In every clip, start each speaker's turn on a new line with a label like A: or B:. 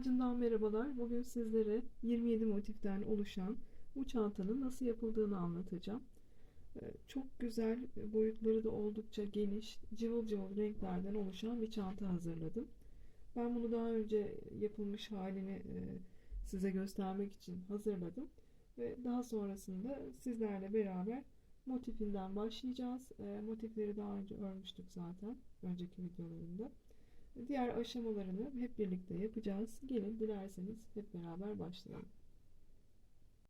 A: Ağacından merhabalar. Bugün sizlere 27 motiften oluşan bu çantanın nasıl yapıldığını anlatacağım. Ee, Çok güzel, boyutları da oldukça geniş, cıvıl cıvıl renklerden oluşan bir çanta hazırladım. Ben bunu daha önce yapılmış halini e, size göstermek için hazırladım. Ve daha sonrasında sizlerle beraber motifinden başlayacağız. E, Motifleri daha önce örmüştük zaten önceki videolarımda. Diğer aşamalarını hep birlikte yapacağız. Gelin dilerseniz hep beraber başlayalım.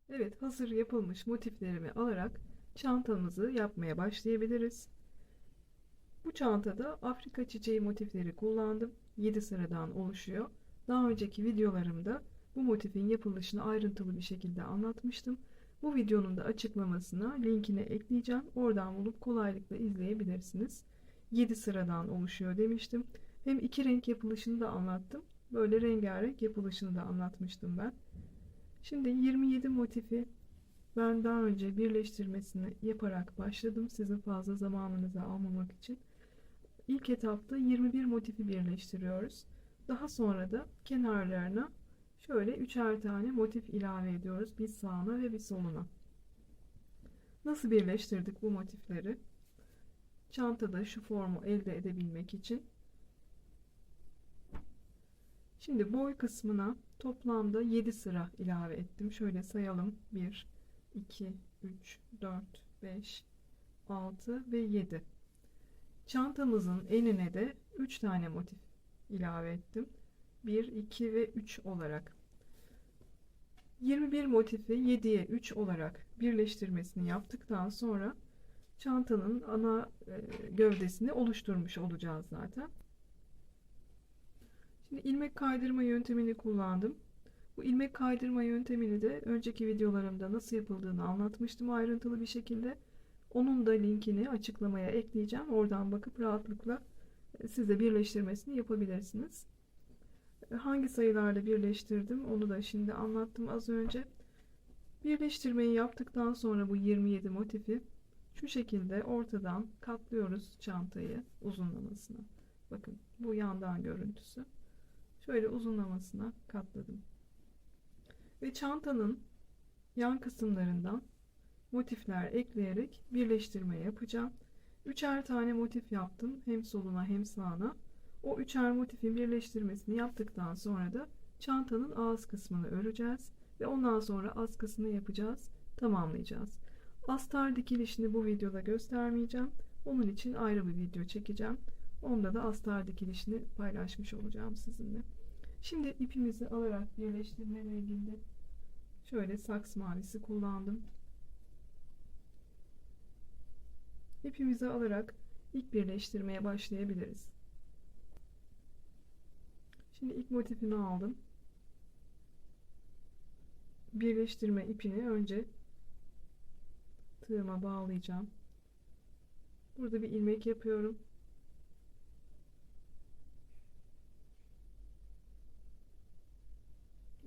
A: Evet, hazır yapılmış motiflerimi alarak çantamızı yapmaya başlayabiliriz. Bu çantada Afrika çiçeği motifleri kullandım. 7 sıradan oluşuyor. Daha önceki videolarımda bu motifin yapılışını ayrıntılı bir şekilde anlatmıştım. Bu videonun da açıklamasına linkini ekleyeceğim. Oradan bulup kolaylıkla izleyebilirsiniz. 7 sıradan oluşuyor demiştim. Hem iki renk yapılışını da anlattım. Böyle rengarenk yapılışını da anlatmıştım ben. Şimdi 27 motifi ben daha önce birleştirmesini yaparak başladım. Sizin fazla zamanınızı almamak için. İlk etapta 21 motifi birleştiriyoruz. Daha sonra da kenarlarına şöyle üçer tane motif ilave ediyoruz. Bir sağına ve bir soluna. Nasıl birleştirdik bu motifleri? Çantada şu formu elde edebilmek için Şimdi boy kısmına toplamda 7 sıra ilave ettim. Şöyle sayalım. 1, 2, 3, 4, 5, 6 ve 7. Çantamızın enine de 3 tane motif ilave ettim. 1, 2 ve 3 olarak. 21 motifi 7'ye 3 olarak birleştirmesini yaptıktan sonra çantanın ana gövdesini oluşturmuş olacağız zaten. Şimdi ilmek kaydırma yöntemini kullandım. Bu ilmek kaydırma yöntemini de önceki videolarımda nasıl yapıldığını anlatmıştım ayrıntılı bir şekilde. Onun da linkini açıklamaya ekleyeceğim. Oradan bakıp rahatlıkla e, size birleştirmesini yapabilirsiniz. E, hangi sayılarla birleştirdim onu da şimdi anlattım az önce. Birleştirmeyi yaptıktan sonra bu 27 motifi şu şekilde ortadan katlıyoruz çantayı uzunlamasına. Bakın bu yandan görüntüsü şöyle uzunlamasına katladım. Ve çantanın yan kısımlarından motifler ekleyerek birleştirme yapacağım. Üçer tane motif yaptım. Hem soluna hem sağına. O üçer motifin birleştirmesini yaptıktan sonra da çantanın ağız kısmını öreceğiz. Ve ondan sonra askısını yapacağız. Tamamlayacağız. Astar dikilişini bu videoda göstermeyeceğim. Onun için ayrı bir video çekeceğim. Onda da astar dikilişini paylaşmış olacağım sizinle. Şimdi ipimizi alarak birleştirme renginde şöyle saks mavisi kullandım. İpimizi alarak ilk birleştirmeye başlayabiliriz. Şimdi ilk motifimi aldım. Birleştirme ipini önce tığıma bağlayacağım. Burada bir ilmek yapıyorum.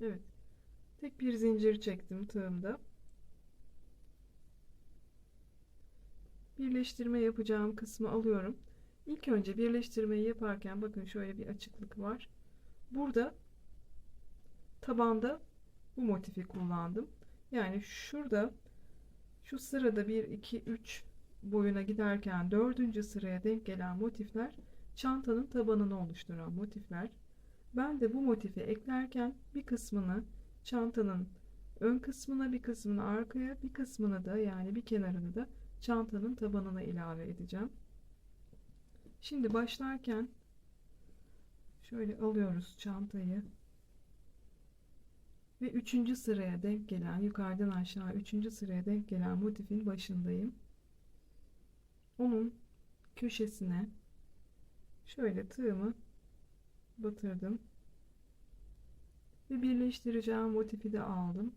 A: Evet. Tek bir zincir çektim tığımda. Birleştirme yapacağım kısmı alıyorum. İlk önce birleştirmeyi yaparken bakın şöyle bir açıklık var. Burada tabanda bu motifi kullandım. Yani şurada şu sırada 1 2 3 boyuna giderken dördüncü sıraya denk gelen motifler çantanın tabanını oluşturan motifler. Ben de bu motifi eklerken bir kısmını çantanın ön kısmına bir kısmını arkaya bir kısmını da yani bir kenarını da çantanın tabanına ilave edeceğim. Şimdi başlarken şöyle alıyoruz çantayı ve üçüncü sıraya denk gelen yukarıdan aşağı üçüncü sıraya denk gelen motifin başındayım. Onun köşesine şöyle tığımı batırdım ve birleştireceğim motifi de aldım.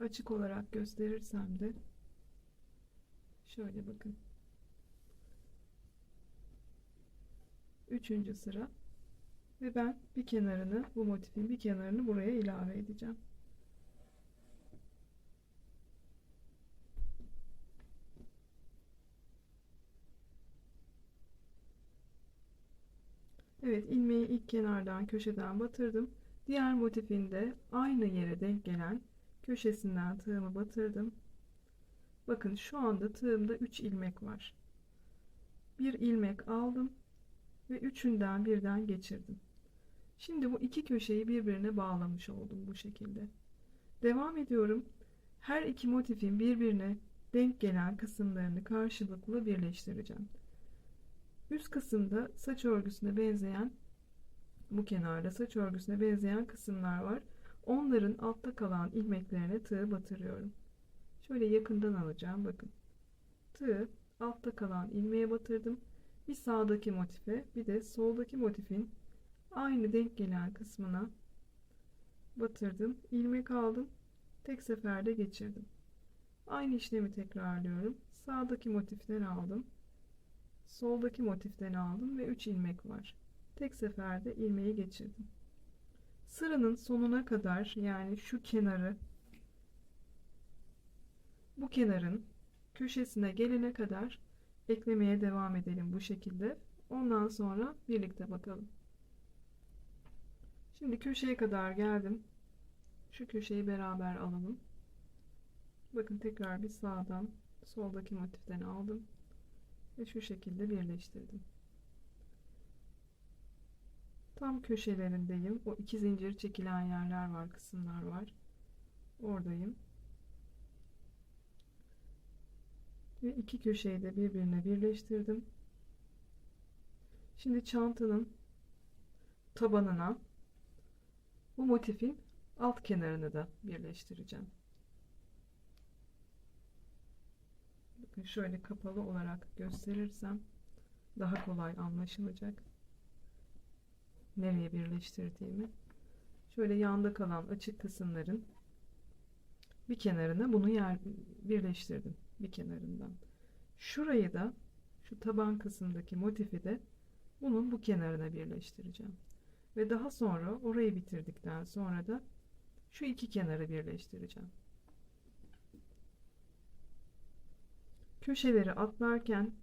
A: Açık olarak gösterirsem de şöyle bakın. Üçüncü sıra ve ben bir kenarını bu motifin bir kenarını buraya ilave edeceğim. Evet ilmeği ilk kenardan köşeden batırdım. Diğer motifin de aynı yere denk gelen köşesinden tığımı batırdım. Bakın şu anda tığımda 3 ilmek var. Bir ilmek aldım ve üçünden birden geçirdim. Şimdi bu iki köşeyi birbirine bağlamış oldum bu şekilde. Devam ediyorum. Her iki motifin birbirine denk gelen kısımlarını karşılıklı birleştireceğim. Üst kısımda saç örgüsüne benzeyen bu kenarda saç örgüsüne benzeyen kısımlar var. Onların altta kalan ilmeklerine tığ batırıyorum. Şöyle yakından alacağım bakın. Tığ altta kalan ilmeğe batırdım. Bir sağdaki motife bir de soldaki motifin aynı denk gelen kısmına batırdım. ilmek aldım. Tek seferde geçirdim. Aynı işlemi tekrarlıyorum. Sağdaki motiften aldım. Soldaki motiften aldım ve 3 ilmek var. Tek seferde ilmeği geçirdim. Sıranın sonuna kadar yani şu kenarı bu kenarın köşesine gelene kadar eklemeye devam edelim bu şekilde. Ondan sonra birlikte bakalım. Şimdi köşeye kadar geldim. Şu köşeyi beraber alalım. Bakın tekrar bir sağdan soldaki motiften aldım ve şu şekilde birleştirdim. Tam köşelerindeyim. O iki zincir çekilen yerler var, kısımlar var. Oradayım. Ve iki köşeyi de birbirine birleştirdim. Şimdi çantanın tabanına bu motifin alt kenarını da birleştireceğim. Şöyle kapalı olarak gösterirsem daha kolay anlaşılacak. Nereye birleştirdiğimi. Şöyle yanda kalan açık kısımların bir kenarına bunu yer birleştirdim bir kenarından. Şurayı da şu taban kısımdaki motifi de bunun bu kenarına birleştireceğim. Ve daha sonra orayı bitirdikten sonra da şu iki kenarı birleştireceğim. Köşeleri atlarken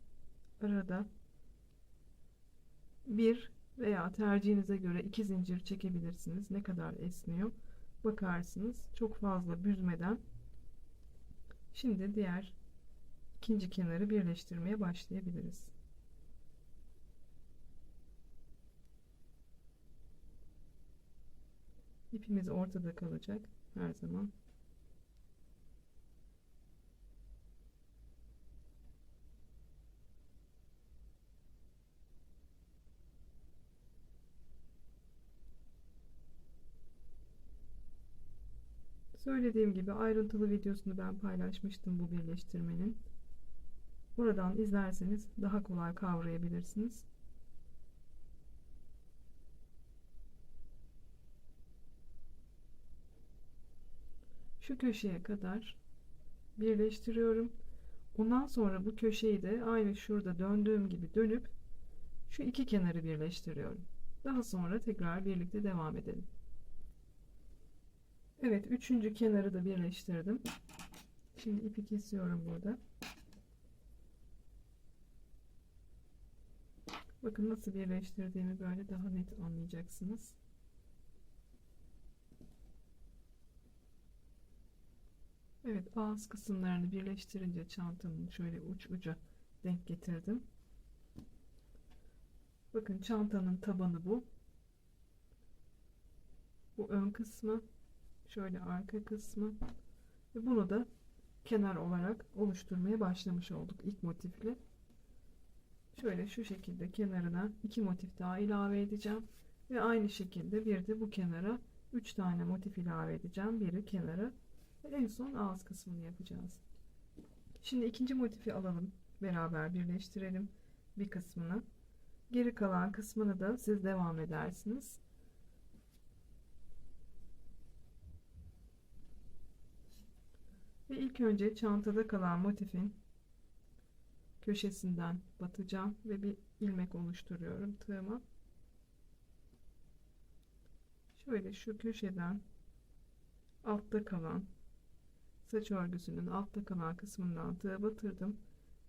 A: arada bir veya tercihinize göre iki zincir çekebilirsiniz. Ne kadar esniyor bakarsınız. Çok fazla büzmeden şimdi diğer ikinci kenarı birleştirmeye başlayabiliriz. İpimiz ortada kalacak her zaman. Söylediğim gibi ayrıntılı videosunu ben paylaşmıştım bu birleştirmenin. Buradan izlerseniz daha kolay kavrayabilirsiniz. Şu köşeye kadar birleştiriyorum. Ondan sonra bu köşeyi de aynı şurada döndüğüm gibi dönüp şu iki kenarı birleştiriyorum. Daha sonra tekrar birlikte devam edelim. Evet, üçüncü kenarı da birleştirdim. Şimdi ipi kesiyorum burada. Bakın nasıl birleştirdiğimi böyle daha net anlayacaksınız. Evet ağız kısımlarını birleştirince çantamın şöyle uç uca denk getirdim. Bakın çantanın tabanı bu. Bu ön kısmı. Şöyle arka kısmı. Ve bunu da kenar olarak oluşturmaya başlamış olduk ilk motifle. Şöyle şu şekilde kenarına iki motif daha ilave edeceğim. Ve aynı şekilde bir de bu kenara 3 tane motif ilave edeceğim. Biri kenara ve en son ağız kısmını yapacağız. Şimdi ikinci motifi alalım. Beraber birleştirelim bir kısmını. Geri kalan kısmını da siz devam edersiniz. Ve ilk önce çantada kalan motifin köşesinden batacağım ve bir ilmek oluşturuyorum tığıma. Şöyle şu köşeden altta kalan saç örgüsünün altta kalan kısmından tığa batırdım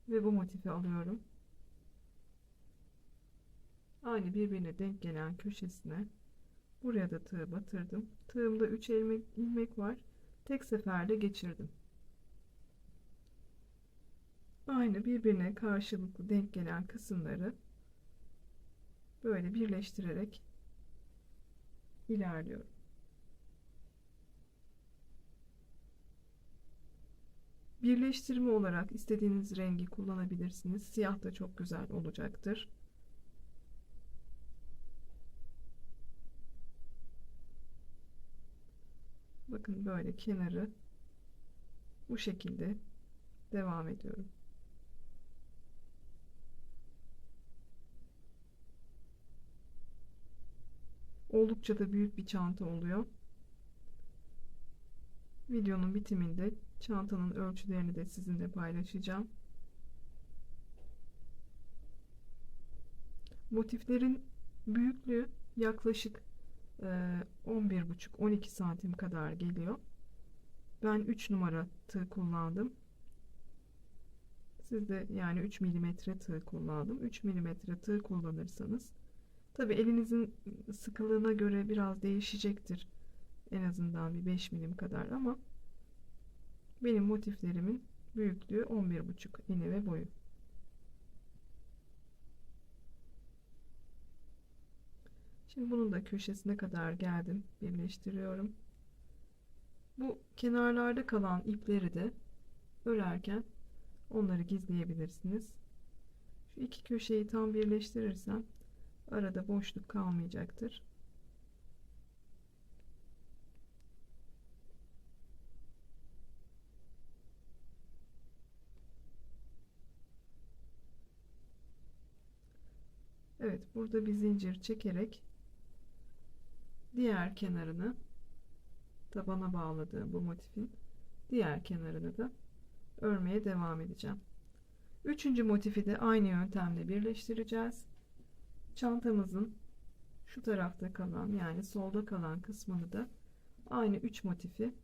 A: ve bu motifi alıyorum. aynı birbirine denk gelen köşesine buraya da tığ batırdım. Tığımda 3 ilmek, ilmek var. Tek seferde geçirdim. Aynı birbirine karşılıklı denk gelen kısımları böyle birleştirerek ilerliyorum. Birleştirme olarak istediğiniz rengi kullanabilirsiniz. Siyah da çok güzel olacaktır. Bakın böyle kenarı bu şekilde devam ediyorum. Oldukça da büyük bir çanta oluyor. Videonun bitiminde çantanın ölçülerini de sizinle paylaşacağım. Motiflerin büyüklüğü yaklaşık 11,5-12 santim kadar geliyor. Ben 3 numara tığ kullandım. Siz de yani 3 milimetre tığ kullandım. 3 milimetre tığ kullanırsanız tabi elinizin sıkılığına göre biraz değişecektir. En azından bir 5 milim kadar ama benim motiflerimin büyüklüğü 11,5 eni ve boyu. Şimdi bunun da köşesine kadar geldim. Birleştiriyorum. Bu kenarlarda kalan ipleri de örerken onları gizleyebilirsiniz. Şu iki köşeyi tam birleştirirsem arada boşluk kalmayacaktır. Evet burada bir zincir çekerek diğer kenarını tabana bağladığım bu motifin diğer kenarını da örmeye devam edeceğim. Üçüncü motifi de aynı yöntemle birleştireceğiz. Çantamızın şu tarafta kalan yani solda kalan kısmını da aynı üç motifi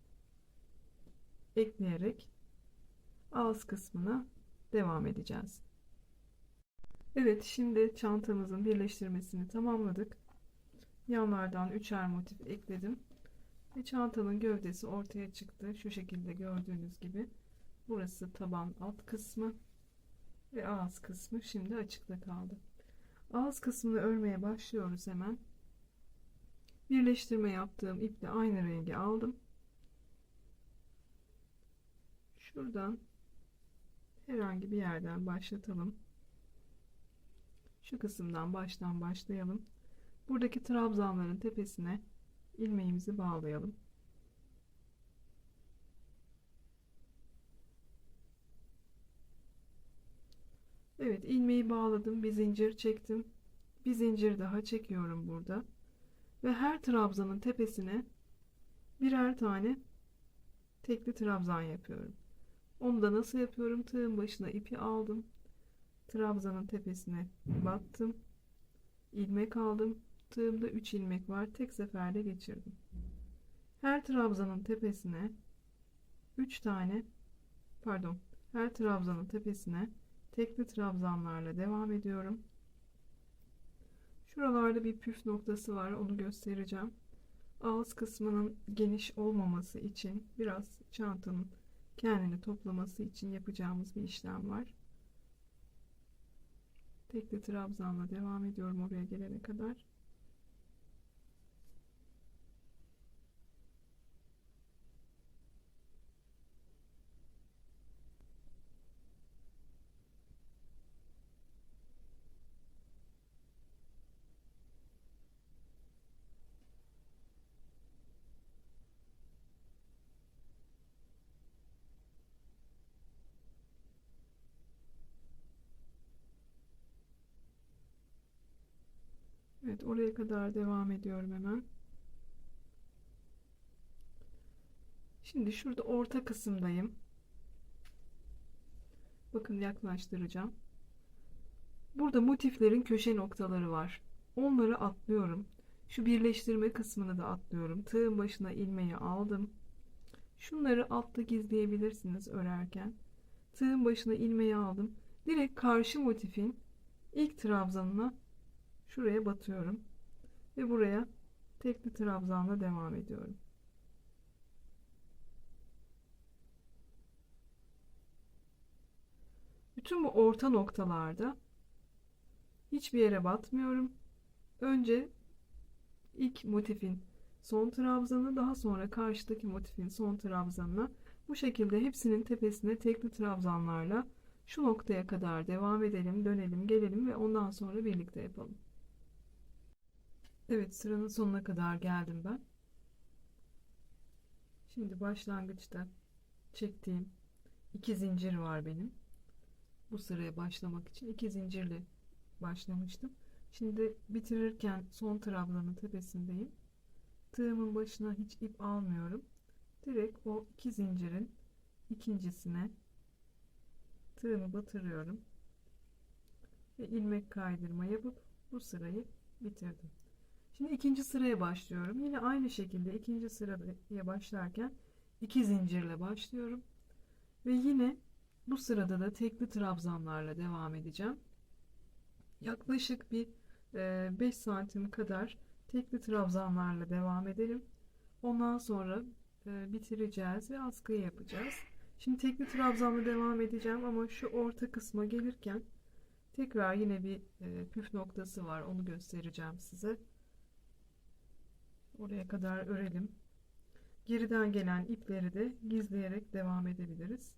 A: ekleyerek ağız kısmına devam edeceğiz. Evet şimdi çantamızın birleştirmesini tamamladık. Yanlardan üçer motif ekledim. Ve çantanın gövdesi ortaya çıktı. Şu şekilde gördüğünüz gibi. Burası taban alt kısmı ve ağız kısmı şimdi açıkta kaldı. Ağız kısmını örmeye başlıyoruz hemen. Birleştirme yaptığım iple aynı rengi aldım. Şuradan herhangi bir yerden başlatalım. Şu kısımdan baştan başlayalım. Buradaki trabzanların tepesine ilmeğimizi bağlayalım. Evet ilmeği bağladım. Bir zincir çektim. Bir zincir daha çekiyorum burada. Ve her trabzanın tepesine birer tane tekli trabzan yapıyorum. Onu da nasıl yapıyorum? Tığın başına ipi aldım. Trabzanın tepesine battım. ilmek aldım. Tığımda 3 ilmek var. Tek seferde geçirdim. Her trabzanın tepesine 3 tane pardon her trabzanın tepesine tekli trabzanlarla devam ediyorum. Şuralarda bir püf noktası var. Onu göstereceğim. Ağız kısmının geniş olmaması için biraz çantanın kendini toplaması için yapacağımız bir işlem var. Tekli trabzanla devam ediyorum oraya gelene kadar. Evet oraya kadar devam ediyorum hemen. Şimdi şurada orta kısımdayım. Bakın yaklaştıracağım. Burada motiflerin köşe noktaları var. Onları atlıyorum. Şu birleştirme kısmını da atlıyorum. Tığın başına ilmeği aldım. Şunları altta gizleyebilirsiniz örerken. Tığın başına ilmeği aldım. Direkt karşı motifin ilk trabzanına şuraya batıyorum ve buraya tekli trabzanla devam ediyorum. Bütün bu orta noktalarda hiçbir yere batmıyorum. Önce ilk motifin son trabzanı daha sonra karşıdaki motifin son trabzanına bu şekilde hepsinin tepesine tekli trabzanlarla şu noktaya kadar devam edelim, dönelim, gelelim ve ondan sonra birlikte yapalım. Evet, sıranın sonuna kadar geldim ben. Şimdi başlangıçta çektiğim iki zincir var benim. Bu sıraya başlamak için iki zincirle başlamıştım. Şimdi bitirirken son trabzanın tepesindeyim. Tığımın başına hiç ip almıyorum. Direkt o iki zincirin ikincisine tığımı batırıyorum. Ve ilmek kaydırma yapıp bu sırayı bitirdim. Şimdi ikinci sıraya başlıyorum. Yine aynı şekilde ikinci sıraya başlarken iki zincirle başlıyorum. Ve yine bu sırada da tekli trabzanlarla devam edeceğim. Yaklaşık bir 5 santim kadar tekli trabzanlarla devam edelim. Ondan sonra bitireceğiz ve askıyı yapacağız. Şimdi tekli trabzanla devam edeceğim ama şu orta kısma gelirken tekrar yine bir püf noktası var. Onu göstereceğim size. Oraya kadar örelim. Geriden gelen ipleri de gizleyerek devam edebiliriz.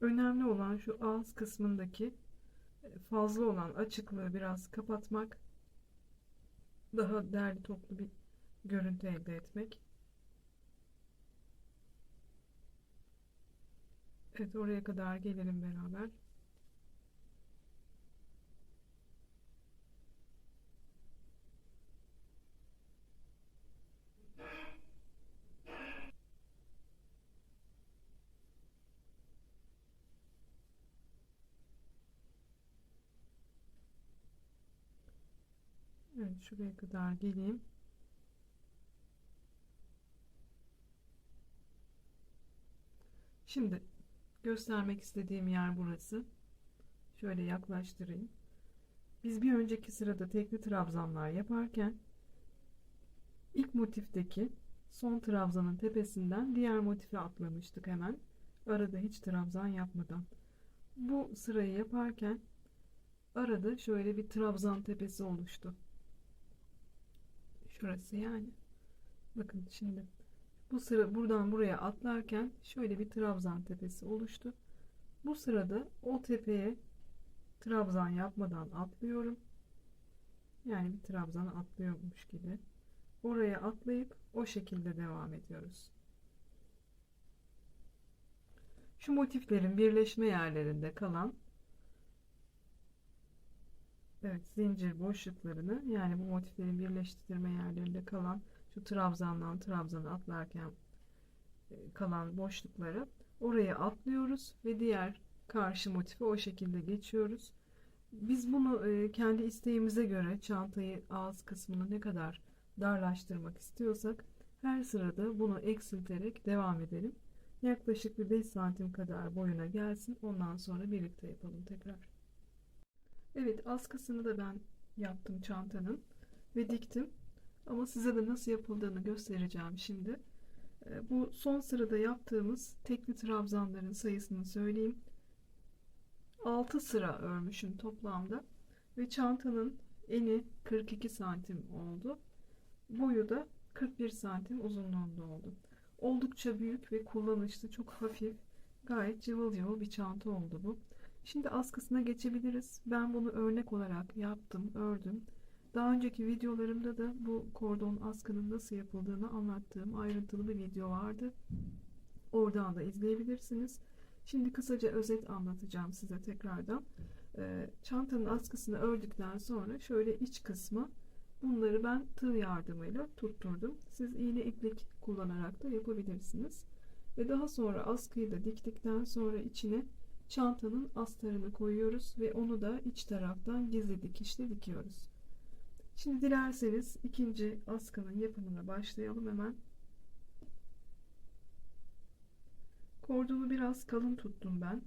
A: Önemli olan şu ağız kısmındaki e, fazla olan açıklığı biraz kapatmak. Daha derli toplu bir görüntü elde etmek. Evet oraya kadar gelelim beraber. Evet şuraya kadar geleyim. Şimdi göstermek istediğim yer burası. Şöyle yaklaştırayım. Biz bir önceki sırada tekli trabzanlar yaparken ilk motifteki son trabzanın tepesinden diğer motife atlamıştık hemen. Arada hiç trabzan yapmadan. Bu sırayı yaparken arada şöyle bir trabzan tepesi oluştu. Şurası yani. Bakın şimdi bu sıra buradan buraya atlarken şöyle bir trabzan tepesi oluştu. Bu sırada o tepeye trabzan yapmadan atlıyorum. Yani bir trabzan atlıyormuş gibi. Oraya atlayıp o şekilde devam ediyoruz. Şu motiflerin birleşme yerlerinde kalan Evet, zincir boşluklarını yani bu motiflerin birleştirme yerlerinde kalan şu trabzandan trabzana atlarken e, kalan boşlukları oraya atlıyoruz ve diğer karşı motife o şekilde geçiyoruz. Biz bunu e, kendi isteğimize göre çantayı ağız kısmını ne kadar darlaştırmak istiyorsak her sırada bunu eksilterek devam edelim. Yaklaşık bir 5 santim kadar boyuna gelsin. Ondan sonra birlikte yapalım tekrar. Evet askısını da ben yaptım çantanın ve diktim. Ama size de nasıl yapıldığını göstereceğim şimdi. Ee, bu son sırada yaptığımız tekli trabzanların sayısını söyleyeyim. 6 sıra örmüşüm toplamda ve çantanın eni 42 santim oldu. Boyu da 41 santim uzunluğunda oldu. Oldukça büyük ve kullanışlı, çok hafif, gayet cıvıl cıvıl bir çanta oldu bu. Şimdi askısına geçebiliriz. Ben bunu örnek olarak yaptım, ördüm. Daha önceki videolarımda da bu kordon askının nasıl yapıldığını anlattığım ayrıntılı bir video vardı. Oradan da izleyebilirsiniz. Şimdi kısaca özet anlatacağım size tekrardan. Ee, çantanın askısını ördükten sonra şöyle iç kısmı bunları ben tığ yardımıyla tutturdum. Siz iğne iplik kullanarak da yapabilirsiniz. Ve daha sonra askıyı da diktikten sonra içine çantanın astarını koyuyoruz ve onu da iç taraftan gizli dikişle dikiyoruz. Şimdi dilerseniz ikinci askının yapımına başlayalım hemen. Kordumu biraz kalın tuttum ben.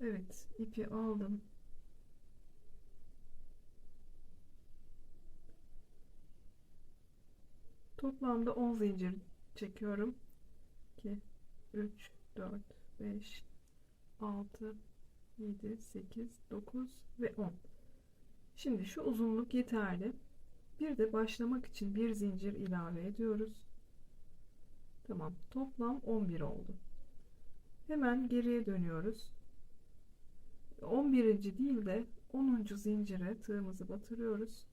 A: Evet, ipi aldım. Toplamda 10 zincir çekiyorum. 2 3 4 5 6 7 8 9 ve 10. Şimdi şu uzunluk yeterli. Bir de başlamak için bir zincir ilave ediyoruz. Tamam. Toplam 11 oldu. Hemen geriye dönüyoruz. 11. değil de 10. zincire tığımızı batırıyoruz.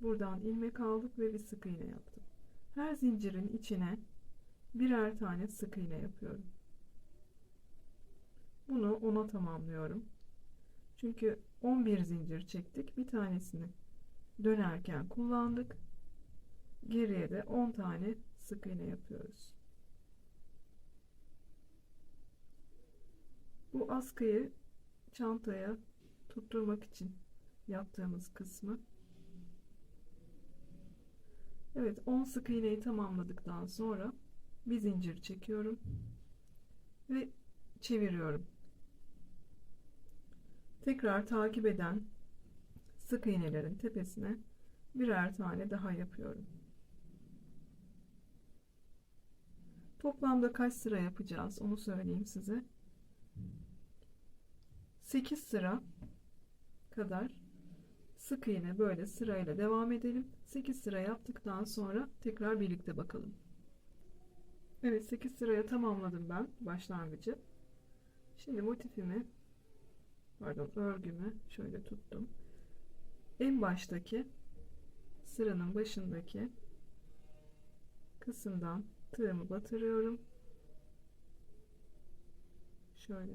A: Buradan ilmek aldık ve bir sık iğne yaptım. Her zincirin içine birer tane sık iğne yapıyorum. Bunu 10'a tamamlıyorum. Çünkü 11 zincir çektik. Bir tanesini dönerken kullandık. Geriye de 10 tane sık iğne yapıyoruz. Bu askıyı çantaya tutturmak için yaptığımız kısmı. Evet 10 sık iğneyi tamamladıktan sonra bir zincir çekiyorum ve çeviriyorum. Tekrar takip eden sık iğnelerin tepesine birer tane daha yapıyorum. Toplamda kaç sıra yapacağız onu söyleyeyim size. 8 sıra kadar sık iğne böyle sırayla devam edelim. 8 sıra yaptıktan sonra tekrar birlikte bakalım. Evet 8 sıraya tamamladım ben başlangıcı. Şimdi motifimi pardon örgümü şöyle tuttum. En baştaki sıranın başındaki kısımdan tığımı batırıyorum. Şöyle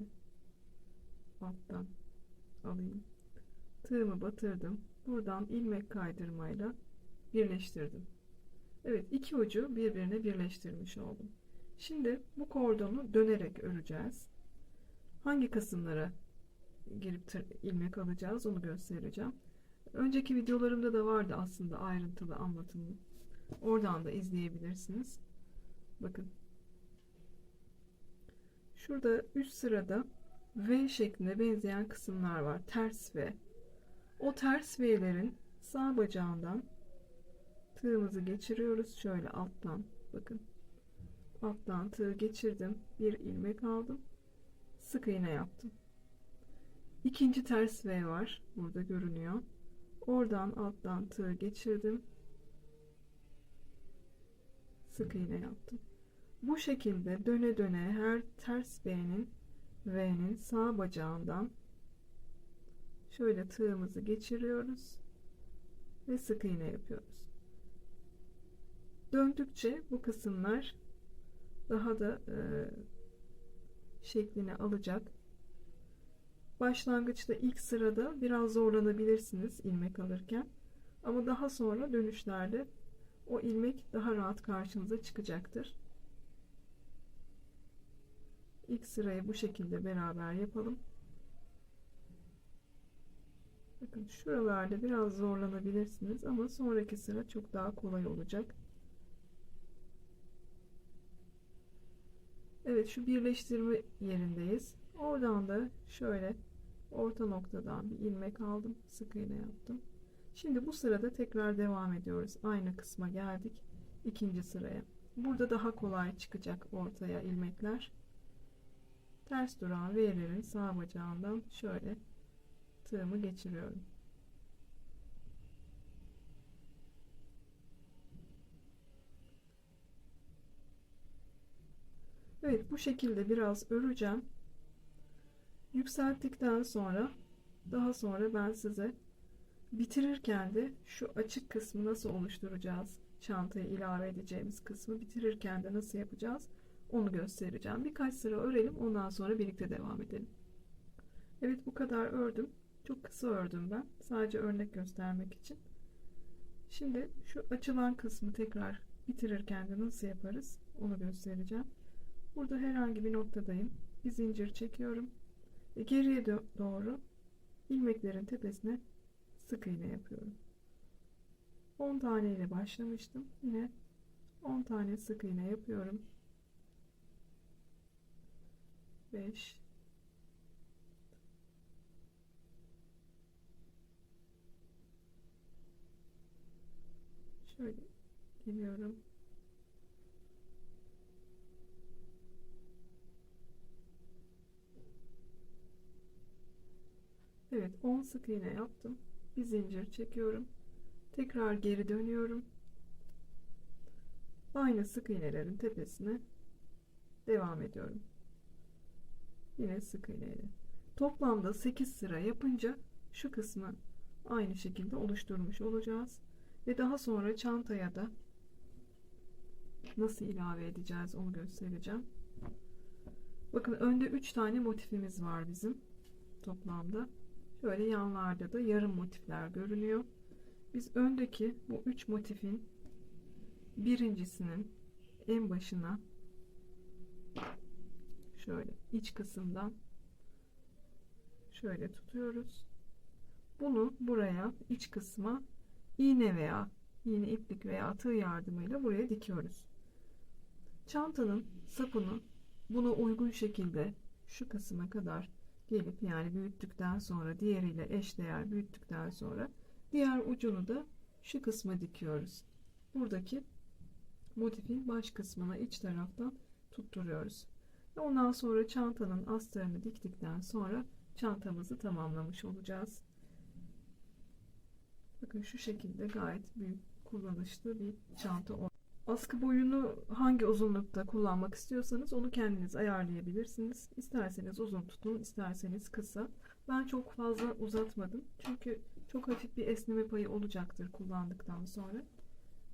A: alttan alayım. Tığımı batırdım. Buradan ilmek kaydırmayla birleştirdim. Evet iki ucu birbirine birleştirmiş oldum. Şimdi bu kordonu dönerek öreceğiz. Hangi kısımlara girip ilmek alacağız onu göstereceğim. Önceki videolarımda da vardı aslında ayrıntılı anlatımı. Oradan da izleyebilirsiniz. Bakın. Şurada üst sırada V şeklinde benzeyen kısımlar var. Ters V. O ters V'lerin sağ bacağından tığımızı geçiriyoruz. Şöyle alttan bakın. Alttan tığ geçirdim. Bir ilmek aldım. Sık iğne yaptım. İkinci ters V var. Burada görünüyor. Oradan alttan tığ geçirdim. Sık iğne yaptım. Bu şekilde döne döne her ters V'nin V'nin sağ bacağından şöyle tığımızı geçiriyoruz ve sık iğne yapıyoruz. Döndükçe bu kısımlar daha da e, şeklini alacak. Başlangıçta ilk sırada biraz zorlanabilirsiniz ilmek alırken. Ama daha sonra dönüşlerde o ilmek daha rahat karşınıza çıkacaktır. İlk sırayı bu şekilde beraber yapalım. Bakın şuralarda biraz zorlanabilirsiniz ama sonraki sıra çok daha kolay olacak. Evet şu birleştirme yerindeyiz. Oradan da şöyle orta noktadan bir ilmek aldım. Sık iğne yaptım. Şimdi bu sırada tekrar devam ediyoruz. Aynı kısma geldik. ikinci sıraya. Burada daha kolay çıkacak ortaya ilmekler. Ters duran V'lerin sağ bacağından şöyle tığımı geçiriyorum. Evet bu şekilde biraz öreceğim. Yükselttikten sonra daha sonra ben size bitirirken de şu açık kısmı nasıl oluşturacağız? Çantaya ilave edeceğimiz kısmı bitirirken de nasıl yapacağız? Onu göstereceğim. Birkaç sıra örelim ondan sonra birlikte devam edelim. Evet bu kadar ördüm. Çok kısa ördüm ben. Sadece örnek göstermek için. Şimdi şu açılan kısmı tekrar bitirirken de nasıl yaparız? Onu göstereceğim. Burada herhangi bir noktadayım. Bir zincir çekiyorum. Geriye doğru ilmeklerin tepesine sık iğne yapıyorum. 10 tane ile başlamıştım. Yine 10 tane sık iğne yapıyorum. 5 Şöyle geliyorum. Evet 10 sık iğne yaptım. Bir zincir çekiyorum. Tekrar geri dönüyorum. Aynı sık iğnelerin tepesine devam ediyorum. Yine sık iğneyle. Toplamda 8 sıra yapınca şu kısmı aynı şekilde oluşturmuş olacağız. Ve daha sonra çantaya da nasıl ilave edeceğiz onu göstereceğim. Bakın önde 3 tane motifimiz var bizim toplamda. Şöyle yanlarda da yarım motifler görünüyor. Biz öndeki bu 3 motifin birincisinin en başına şöyle iç kısımdan şöyle tutuyoruz. Bunu buraya iç kısma iğne veya iğne iplik veya tığ yardımıyla buraya dikiyoruz. Çantanın sapını buna uygun şekilde şu kısma kadar gelip yani büyüttükten sonra diğeriyle eşdeğer büyüttükten sonra diğer ucunu da şu kısma dikiyoruz. Buradaki motifin baş kısmına iç taraftan tutturuyoruz. Ve ondan sonra çantanın astarını diktikten sonra çantamızı tamamlamış olacağız. Bakın şu şekilde gayet büyük kullanışlı bir çanta oldu. Askı boyunu hangi uzunlukta kullanmak istiyorsanız onu kendiniz ayarlayabilirsiniz. İsterseniz uzun tutun, isterseniz kısa. Ben çok fazla uzatmadım. Çünkü çok hafif bir esneme payı olacaktır kullandıktan sonra.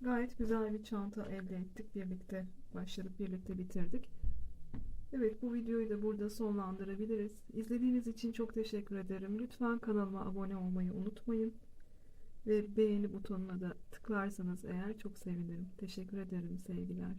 A: Gayet güzel bir çanta elde ettik. Birlikte başladık, birlikte bitirdik. Evet bu videoyu da burada sonlandırabiliriz. İzlediğiniz için çok teşekkür ederim. Lütfen kanalıma abone olmayı unutmayın. Ve beğeni butonuna da tıklarsanız eğer çok sevinirim. Teşekkür ederim sevgiler.